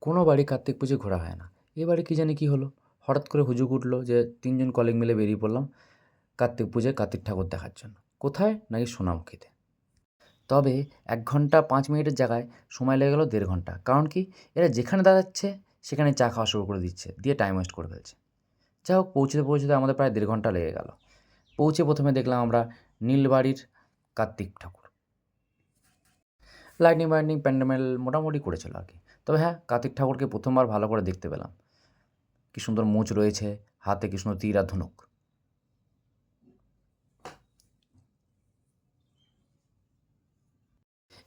কোনো বাড়ি কার্তিক পুজো ঘোরা হয় না। এবারে কী জানি কী হলো? হঠাৎ করে হুজুগ উঠল যে তিনজন কলিগ মিলে বেরিয়ে পড়লাম কার্তিক পুজোয় কার্তিক ঠাকুর দেখার জন্য। কোথায়? নাকি সোনামুখীতে। তবে এক ঘণ্টা পাঁচ মিনিটের জায়গায় সময় লেগে গেলো দেড় ঘণ্টা। কারণ কি? এরা যেখানে দাঁড়াচ্ছে সেখানে চা খাওয়া শুরু করে দিচ্ছে, দিয়ে টাইম ওয়েস্ট করে ফেলছে। যাই হোক, পৌঁছতে পৌঁছতে আমাদের প্রায় দেড় ঘণ্টা লেগে গেল। পৌঁছে প্রথমে দেখলাম আমরা নীলবাড়ির কার্তিক ঠাকুর। লাইটিং বাইটিং প্যান্ডেমেল মোটামুটি করেছিল আর কি। তবে হ্যাঁ কার্তিক ঠাকুরকে প্রথমবার ভালো করে দেখতে পেলাম। কী সুন্দর মুচ রয়েছে, হাতে কী সুন্দর তীর আর ধনুক।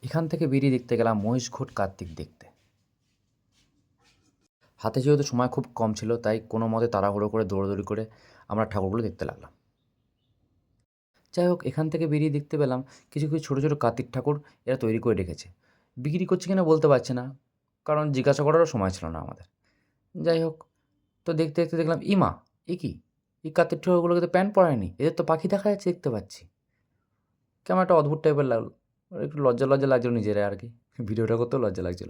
এখান থেকে বেরিয়ে দেখতে গেলাম মহিষঘোট কার্তিক দেখতে। হাতে যেহেতু সময় খুব কম ছিল, তাই কোনো মতে তাড়াহুড়ো করে, দৌড়দৌড়ি করে আমরা ঠাকুরগুলো দেখতে লাগলাম। যাই হোক, এখান থেকে বেরিয়ে দেখতে পেলাম কিছু কিছু ছোটো ছোটো কার্তিক ঠাকুর এরা তৈরি করে রেখেছে। বিক্রি করছে কিনা বলতে পারছে না, কারণ জিজ্ঞাসা করারও সময় ছিল না আমাদের। যাই হোক, তো দেখতে দেখতে দেখলাম, ইমা, এ কি? এই কার্তিক ঠাকুরগুলোকে তো প্যান্ট পরায়নি, এদের তো পাখি দেখা যাচ্ছে দেখতে পাচ্ছি। কেমন একটা অদ্ভুত টাইপের লাগল একটু লজ্জা লজ্জা লাগছিল নিজেরা আর কি। ভিডিওটা করতেও লজ্জা লাগছিল।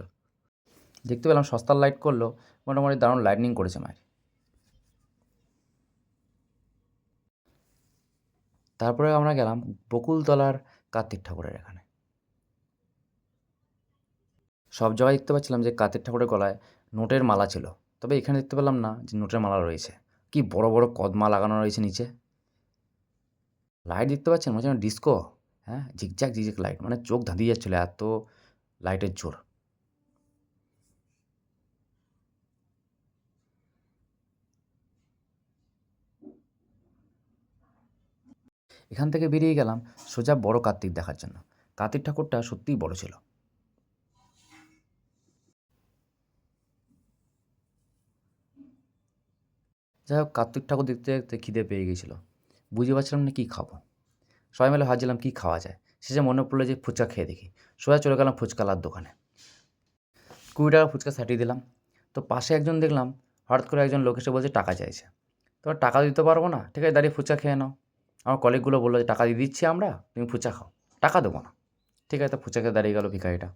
দেখতে পেলাম, সস্তার লাইট করল, মোটামুটি দারুণ লাইটনিং করেছে মায়ের। তারপরে আমরা গেলাম বকুলতলার কার্তিক ঠাকুরের এখানে। সব জায়গায় দেখতে পাচ্ছিলাম যে কার্তিক ঠাকুরের গলায় নোটের মালা ছিল। তবে এখানে দেখতে পেলাম না যে নোটের মালা রয়েছে। কি বড় বড় কদমা লাগানো রয়েছে নিচে। লাইট দেখতে পাচ্ছেন? মনে হচ্ছে ডিস্কো। হ্যাঁ? ঝিকঝাক ঝিকঝাক লাইট। মানে চোখ ধাঁধিয়ে যাচ্ছিল এত লাইটের জোর। এখান থেকে বেরিয়ে গেলাম সোজা বড় কার্তিক দেখার জন্য। কার্তিক ঠাকুরটা সত্যিই বড় ছিল। যাই হোক, কার্তিক ঠাকুর দেখতে দেখতে খিদে পেয়ে গিয়েছিল বুঝতে পারছিলাম না কী খাব। সবাই মিলে ভাবছিলাম কী খাওয়া যায়। শেষে মনে পড়ল যে ফুচকা খেয়ে দেখি। সোজা চলে গেলাম ফুচকালার দোকানে। কুড়ি টাকা ফুচকা সাটিয়ে দিলাম। তো পাশে একজন দেখলাম, হঠাৎ করে একজন লোক এসে বলছে, টাকা চাইছে। তো, টাকা দিতে পারব না। ঠিক আছে, দাঁড়িয়ে ফুচকা খেয়ে নাও। আমার কলিগগুলো বলল যে, টাকা দিয়ে দিচ্ছি আমরা, তুমি ফুচা খাও। টাকা দেবো না। ঠিক আছে তো ফুচা খেয়ে দাঁড়িয়ে গেল ভিখারিটা।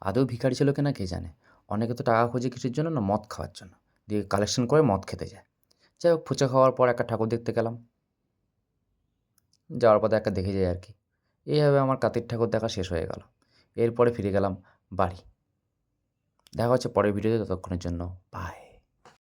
আদৌ ভিখারি ছিল কিনা কে জানে? অনেকে তো টাকা খোঁজে কিছুর জন্য না, মদ খাওয়ার জন্য। দিয়ে কালেকশন করে মদ খেতে যায়। যাই হোক ফুচা খাওয়ার পর একটা ঠাকুর দেখতে গেলাম। যাওয়ার পথে একটা দেখে যাই আর কি। এইভাবে আমার কাতির ঠাকুর দেখা শেষ হয়ে গেল। এরপরে ফিরে গেলাম বাড়ি। দেখা হচ্ছে পরের ভিডিওতে, ততক্ষণের জন্য বাই